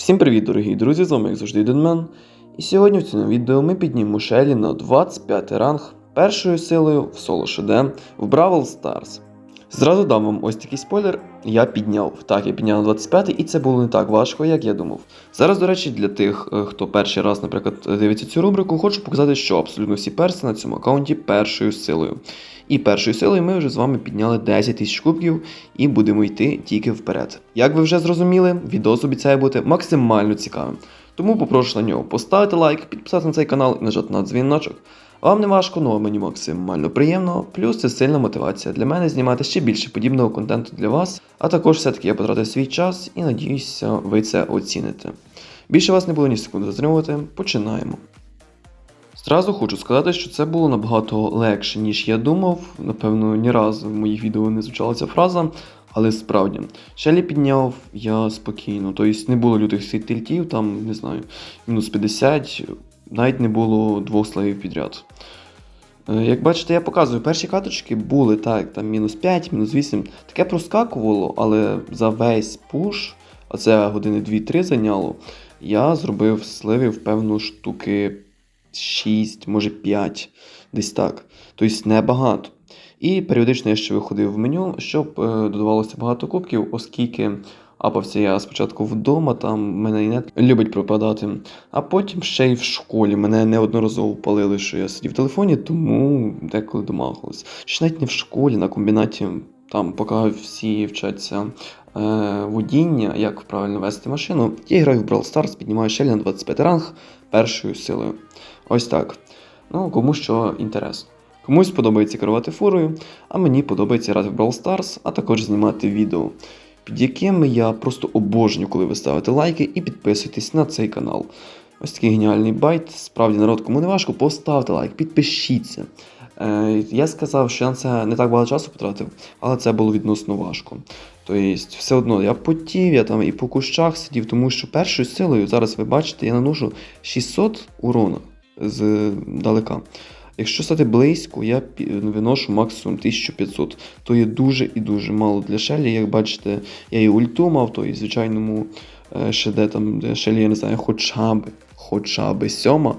Всім привіт, дорогі друзі! З вами як завжди Денмен. І сьогодні в цьому відео ми піднімемо Шелі на 25 ранг першою силою в соло ШД в Бравл Stars. Зразу дам вам ось такий спойлер. Я підняв. Так, я підняв на 25 і це було не так важко, як я думав. Зараз, до речі, для тих, е, хто перший раз, наприклад, дивиться цю рубрику, хочу показати, що абсолютно всі перси на цьому аккаунті першою силою. І першою силою ми вже з вами підняли 10 тисяч кубків і будемо йти тільки вперед. Як ви вже зрозуміли, відос обіцяє бути максимально цікавим. Тому попрошу на нього поставити лайк, підписатися на цей канал і нажати на дзвіночок. Вам не важко, ну а мені максимально приємно. Плюс це сильна мотивація для мене знімати ще більше подібного контенту для вас. А також все-таки я потратив свій час і надіюся, ви це оціните. Більше вас не було ні секунди затримувати. Починаємо. Зразу хочу сказати, що це було набагато легше, ніж я думав. Напевно, ні разу в моїх відео не звучала ця фраза, але справді. Шелі підняв я спокійно, тобто не було лютих тильтів, там, не знаю, мінус 50, навіть не було двох славів підряд. Е, Як бачите, я показую, перші каточки були так, там мінус 5, мінус 8. Таке проскакувало, але за весь пуш, а це години 2-3 зайняло, я зробив сливів, певно, штуки 6, може 5, десь так. Тобто небагато. І періодично я ще виходив в меню, щоб е, додавалося багато кубків, оскільки апався я спочатку вдома, там мене інет любить пропадати, а потім ще й в школі. Мене неодноразово палили, що я сидів в телефоні, тому деколи домагалось. Чи навіть не в школі, на комбінаті, там, поки всі вчаться е, водіння, як правильно вести машину, я граю в Brawl Stars, піднімаю шелі на 25 ранг першою силою. Ось так. Ну, кому що інтересно. Комусь подобається керувати фурою, а мені подобається грати в Brawl Stars, а також знімати відео, під якими я просто обожнюю, коли ви ставите лайки і підписуєтесь на цей канал. Ось такий геніальний байт. Справді, народ, кому не важко, поставте лайк, підпишіться. Е, я сказав, що я на це не так багато часу потратив, але це було відносно важко. Тобто, все одно я потів, я там і по кущах сидів, тому що першою силою, зараз ви бачите, я наношу 600 урона з далека. Якщо стати близько, я виношу максимум 1500. То є дуже і дуже мало для Шелі. Як бачите, я і ульту мав, то і звичайному е, ШД, там, де Шелі, я не знаю, хоча б, хоча б сьома,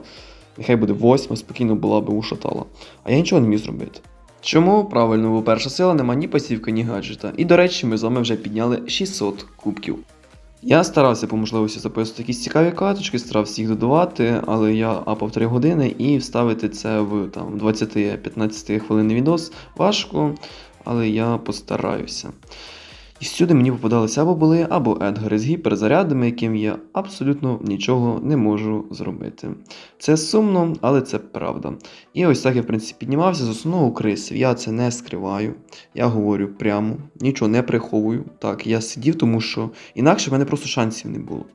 нехай буде восьма, спокійно була би ушатала. А я нічого не міг зробити. Чому? Правильно, бо перша сила нема ні пасівки, ні гаджета. І до речі, ми з вами вже підняли 600 кубків. Я старався по можливості записувати якісь цікаві каточки, старався їх додавати, але я апав 3 години і вставити це в там 20-15 хвилинний відос важко, але я постараюся. І всюди мені попадалися або були, або Едгари з гіперзарядами, яким я абсолютно нічого не можу зробити. Це сумно, але це правда. І ось так я, в принципі, піднімався з основного крисів. Я це не скриваю. Я говорю прямо, нічого не приховую. Так, я сидів, тому що інакше в мене просто шансів не було.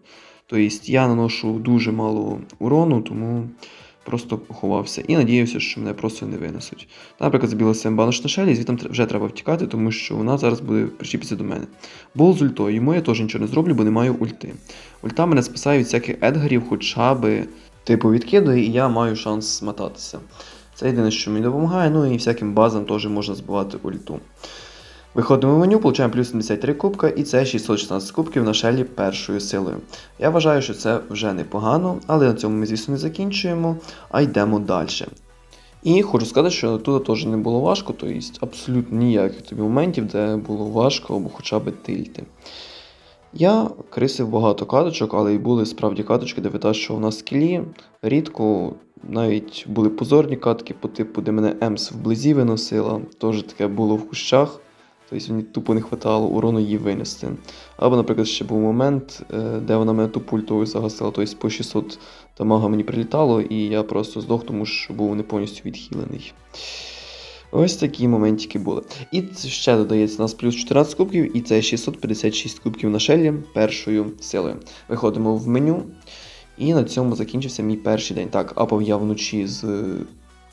Тобто я наношу дуже мало урону, тому просто поховався і надіявся, що мене просто не винесуть. Наприклад, забілася банош на шелі, і звідти вже треба втікати, тому що вона зараз буде причіпитися до мене. Бол з ультою, йому я теж нічого не зроблю, бо не маю ульти. Ульта мене спасає від всяких едгарів, хоча би типу відкидує, і я маю шанс смотатися. Це єдине, що мені допомагає, ну і всяким базам теж можна збивати ульту. Виходимо в меню, получаємо плюс 73 кубка, і це 616 кубків на шелі першою силою. Я вважаю, що це вже непогано, але на цьому ми, звісно, не закінчуємо, а йдемо далі. І хочу сказати, що тут теж не було важко, тобто абсолютно ніяких тобі моментів, де було важко або хоча б тильти. Я крисив багато каточок, але й були справді каточки, де витащував на скілі. Рідко навіть були позорні катки по типу, де мене Емс вблизі виносила. Теж таке було в кущах. Тобто мені тупо не вистачало урону її винести. Або, наприклад, ще був момент, е, де вона мене тупо ультовою загасила, тобто по 600 дамага мені прилітало, і я просто здох, тому що був не повністю відхилений. Ось такі моментики були. І ще додається у нас плюс 14 кубків, і це 656 кубків на шелі першою силою. Виходимо в меню. І на цьому закінчився мій перший день. Так, апав я вночі з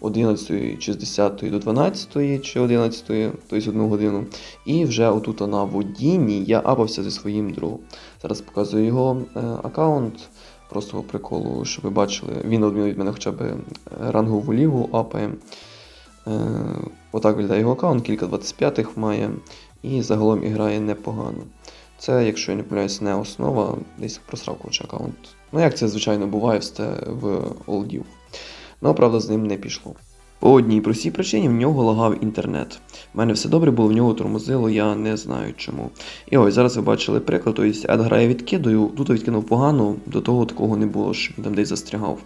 11 чи з 10 до 12 чи 11, тобто одну годину. І вже отут на водінні я апався зі своїм другом. Зараз показую його е, аккаунт. Просто приколу, щоб ви бачили, він одмін від мене хоча б е, рангову лігу апає. Е, отак виглядає його аккаунт, кілька 25-х має, і загалом і грає непогано. Це, якщо я не помиляюсь, не основа, десь просрав коротше аккаунт. Ну, як це звичайно буває в, в олдів. Ну, правда, з ним не пішло. По одній простій причині в нього лагав інтернет. У мене все добре було, в нього тормозило, я не знаю чому. І ось зараз ви бачили приклад, тобто Едгара я відкидаю, тут відкинув погано, до того такого не було, що він там десь застрягав.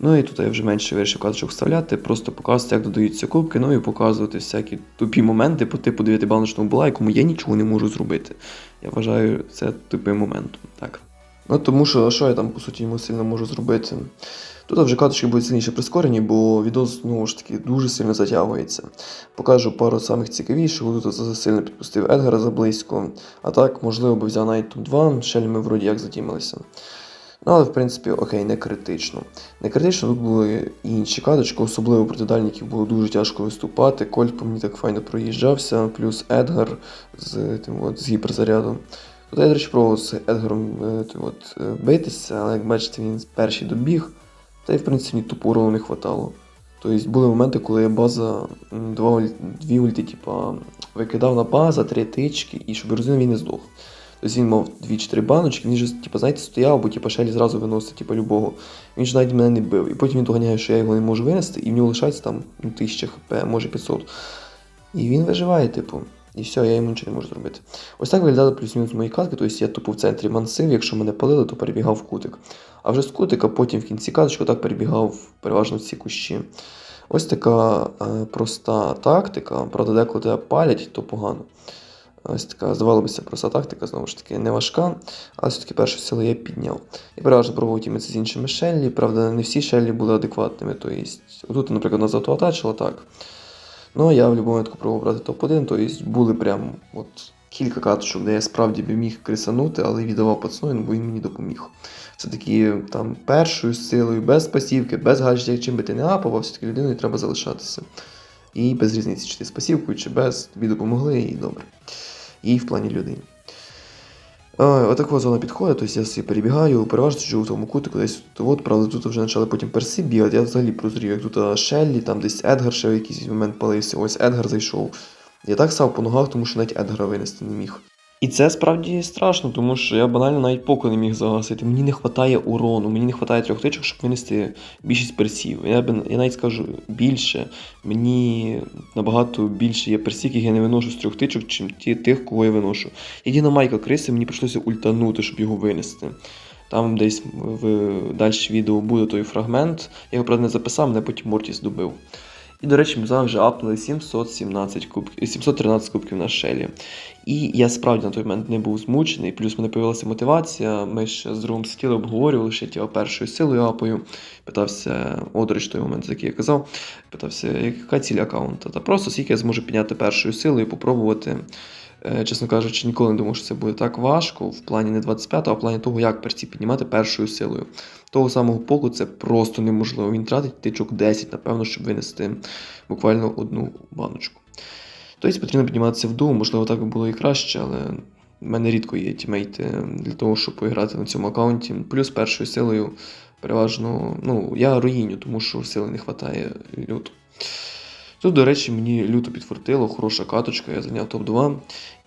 Ну і тут я вже менше вирішив карточок вставляти, просто показувати, як додаються кубки, ну і показувати всякі тупі моменти по типу 9 баночного була, якому я нічого не можу зробити. Я вважаю це тупим моментом. Так. Ну тому що що я там по суті йому сильно можу зробити? Тут вже каточки будуть сильніше прискорені, бо відос знову ж таки дуже сильно затягується. Покажу пару самих цікавіших. Тут сильно підпустив Едгара заблизько. А так, можливо, би взяв навіть топ-2, шелі ми вроді як затімилися. Ну, але в принципі, окей, не критично. Не критично тут були і інші каточки, особливо проти дальників було дуже тяжко виступати. Кольт по мені так файно проїжджався, плюс Едгар з, тим, от, з гіперзарядом. Тут я, до речі, пробував з Едгаром е, от, е, битися, але як бачите, він перший добіг. Та й в принципі тупо урону не хватало. Тобто були моменти, коли база м, два, уль- дві ульти, типа, викидав на база, три тички, і щоб ви розуміли, він не здох. Тобто він мав 2-4 баночки, він же, типа, знаєте, стояв, бо типа, шелі зразу виносить, типа, любого. Він ж навіть мене не бив. І потім він доганяє, що я його не можу винести, і в нього лишається там ну, 1000 хп, може 500. І він виживає, типу. І все, я йому нічого не можу зробити. Ось так виглядали плюс-мінус мої катки, тобто я тупо в центрі мансив, якщо мене палили, то перебігав в кутик. А вже з кутика потім в кінці каточку так перебігав переважно в ці кущі. Ось така е, проста тактика. Правда, деколи тебе палять, то погано. Ось така, здавалося, проста тактика, знову ж таки, не важка, але все-таки першу силу я підняв. І переважно пробував тімитися з іншими шеллі. Правда, не всі шеллі були адекватними. Тобто, тут, наприклад, нас автоатачило так. Ну, а я в будь-якому випадку пробував брати топ-1, тобто були прям от кілька каточок, де я справді би міг крисанути, але віддавав пацану, бо він мені допоміг. Це таки там першою силою, без пасівки, без гаджетів, чим би ти не апав, все-таки людиною треба залишатися. І без різниці, чи ти з пасівкою, чи без, тобі допомогли, і добре. І в плані людини. Отакова зона підходить, тобто я собі перебігаю, переважно живу в тому кутику, десь от, правда, тут вже почали потім перси бігати, я взагалі прозрів, як тут Шеллі, там десь Едгар ще в якийсь момент палився, ось Едгар зайшов. Я так став по ногах, тому що навіть Едгара винести не міг. І це справді страшно, тому що я банально навіть поку не міг загасити. Мені не вистачає урону, мені не вистачає трьох тичок, щоб винести більшість персів. Я, я навіть скажу більше, мені набагато більше є персів, яких я не виношу з трьох тичок, чим ті тих, кого я виношу. Єдина майка криси, мені прийшлося ультанути, щоб його винести. Там десь в далі відео буде той фрагмент. Я його правда не записав, мене потім Мортіс добив. І, до речі, ми зараз вже апнули 717 кубків, 713 кубків на шелі. І я справді на той момент не був змучений, плюс в мене появилася мотивація. Ми ще з другом сиділи, обговорювали, що я типу, першою силою апою. Питався, о, до той момент, який я казав, питався, яка ціль аккаунта. Та просто скільки я зможу підняти першою силою і попробувати. Е, Чесно кажучи, ніколи не думав, що це буде так важко в плані не 25, а в плані того, як перці піднімати першою силою. Того самого поку це просто неможливо. Він тратить тичок 10, напевно, щоб винести буквально одну баночку. Тобто потрібно підніматися в ду, можливо, так би було і краще, але в мене рідко є тімейти для того, щоб поіграти на цьому аккаунті. Плюс першою силою переважно, ну, я руїню, тому що сили не вистачає люто. Тут, до речі, мені люто підфортило, хороша каточка, я зайняв топ-2.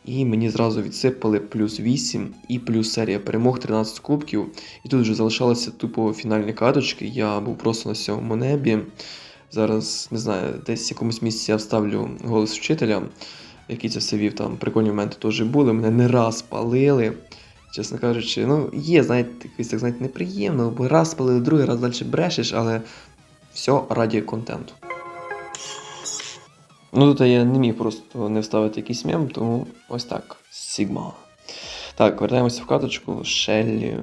І мені зразу відсипали плюс 8 і плюс серія перемог 13 кубків. І тут вже залишалися тупо фінальні каточки. Я був просто на сьомому небі. Зараз не знаю, десь в якомусь місці я вставлю голос вчителя, який це все вів. Там прикольні моменти теж були. Мене не раз палили. Чесно кажучи, ну є, знаєте, якось так знаєте, неприємно, бо раз палили, другий раз далі брешеш, але все раді контенту. Ну тут я не міг просто не вставити якийсь мем, тому ось так. Сігма. Так, вертаємося в каточку. Шеллі.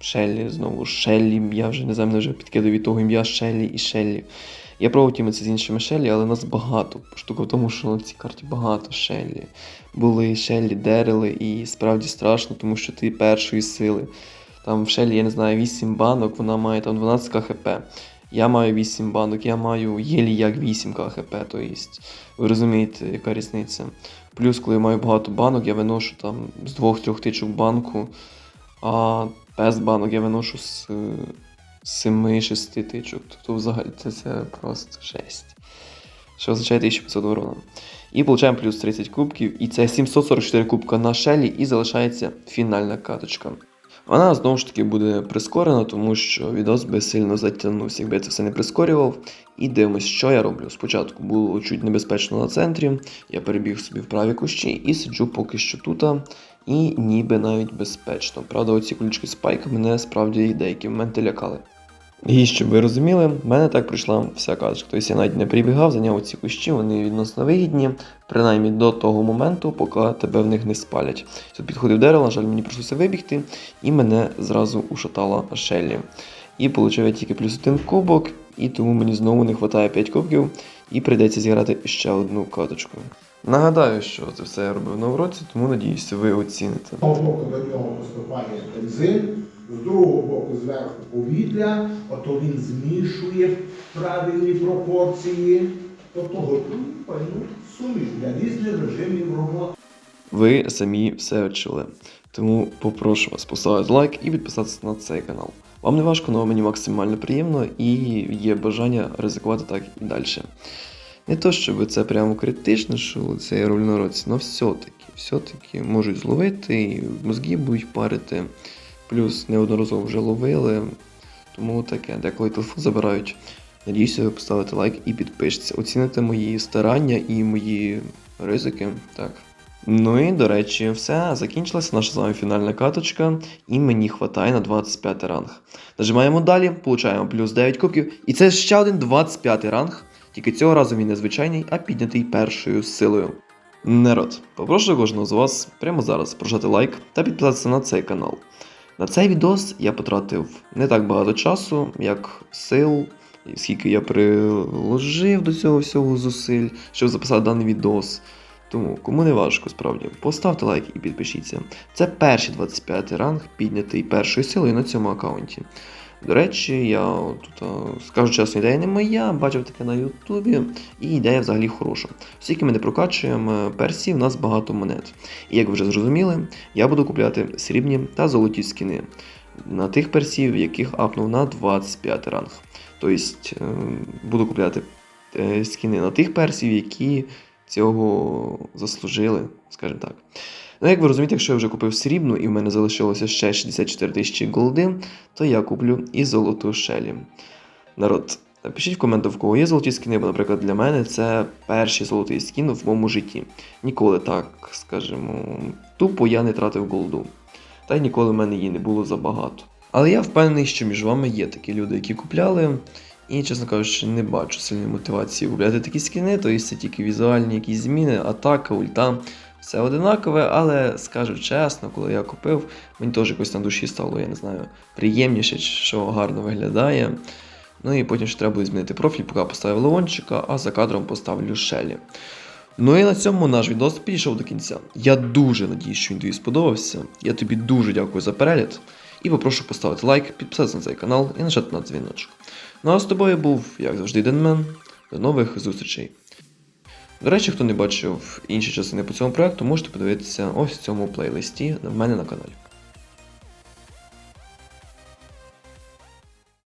Шеллі, знову Шеллі. Я вже не знаю, мене вже підкидаю від того ім'я Шеллі і Шеллі. Я пробував тімитися з іншими Шеллі, але нас багато. Штука в тому, що на цій карті багато Шеллі. Були Шеллі, Дерели, і справді страшно, тому що ти першої сили. Там в Шеллі, я не знаю, 8 банок, вона має там 12 хп. Я маю 8 банок, я маю єлі як 8 хп, то єсть. Ви розумієте, яка різниця. Плюс, коли я маю багато банок, я виношу там з двох-трьох тичок банку, а без банок я виношу з 7-6 тичок. Тобто взагалі це, це просто жесть. що означає 1500 урона. І получаємо плюс 30 кубків, і це 744 кубка на шелі, і залишається фінальна каточка. Вона знову ж таки буде прискорена, тому що відос би сильно затягнувся, якби я це все не прискорював. І дивимось, що я роблю. Спочатку було чуть небезпечно на центрі, я перебіг собі в праві кущі і сиджу поки що тут, і ніби навіть безпечно. Правда, оці ключки спайк мене справді деякі моменти лякали. І щоб ви розуміли, в мене так прийшла вся каточка. Тобто я навіть не прибігав, зайняв ці кущі, вони відносно вигідні, принаймні до того моменту, поки тебе в них не спалять. Тут підходив дерево, на жаль, мені прийшлося вибігти, і мене зразу ушатала Шеллі. І отримав я тільки плюс один кубок, і тому мені знову не вистачає 5 кубків, і прийдеться зіграти ще одну каточку. Нагадаю, що це все я робив на уроці, тому надіюся, ви оціните. Одного нього поступає бензин, з другого боку зверху повітря, ото він змішує правильні пропорції, тобто готує пальну суміш для різних режимів роботи. Ви самі все чули. Тому попрошу вас поставити лайк і підписатися на цей канал. Вам не важко, але мені максимально приємно і є бажання ризикувати так і далі. Не то, щоб це прямо критично, що це я роблю на році, але все-таки, все-таки можуть зловити, і мозги будуть парити. Плюс неодноразово вже ловили. Тому таке, деколи телефон забирають. Надіюся, ви поставите лайк і підпишіться. Оціните мої старання і мої ризики. Так. Ну і до речі, все, закінчилася наша з вами фінальна каточка, і мені хватає на 25 ранг. Нажимаємо далі, получаємо плюс 9 кубків, і це ще один 25 ранг, тільки цього разу він не звичайний, а піднятий першою силою. Народ, попрошу кожного з вас прямо зараз прожати лайк та підписатися на цей канал. На цей відос я потратив не так багато часу, як сил, скільки я приложив до цього всього зусиль, щоб записати даний відос. Тому, кому не важко, справді, поставте лайк і підпишіться. Це перший 25 ранг, піднятий першою силою на цьому аккаунті. До речі, я тут, скажу чесно, ідея не моя, бачив таке на Ютубі, і ідея взагалі хороша. Оскільки ми не прокачуємо персів, у нас багато монет. І як ви вже зрозуміли, я буду купляти срібні та золоті скіни на тих персів, яких апнув на 25 ранг. Тобто е, буду купляти е, скіни на тих персів, які цього заслужили, скажімо так. Ну, як ви розумієте, якщо я вже купив срібну і в мене залишилося ще 64 тисячі голди, то я куплю і золоту шелі. Народ, напишіть в коментах, в кого є золоті скіни, бо, наприклад, для мене це перший золотий скін в моєму житті. Ніколи так, скажімо, тупо я не тратив голду. Та й ніколи в мене її не було забагато. Але я впевнений, що між вами є такі люди, які купляли. І, чесно кажучи, не бачу сильної мотивації купляти такі скіни, тобто це тільки візуальні якісь зміни, атака, ульта. Все одинакове, але скажу чесно, коли я купив, мені теж якось на душі стало, я не знаю, приємніше, що гарно виглядає. Ну і потім ще треба буде змінити профіль, поки поставив леончика, а за кадром поставлю шелі. Ну і на цьому наш відос підійшов до кінця. Я дуже надіюсь, що він тобі сподобався. Я тобі дуже дякую за перегляд. І попрошу поставити лайк, підписатися на цей канал і нажати на дзвіночок. Ну а з тобою був, як завжди, Денмен. До нових зустрічей. До речі, хто не бачив інші частини по цьому проекту, можете подивитися ось в цьому плейлисті в мене на каналі.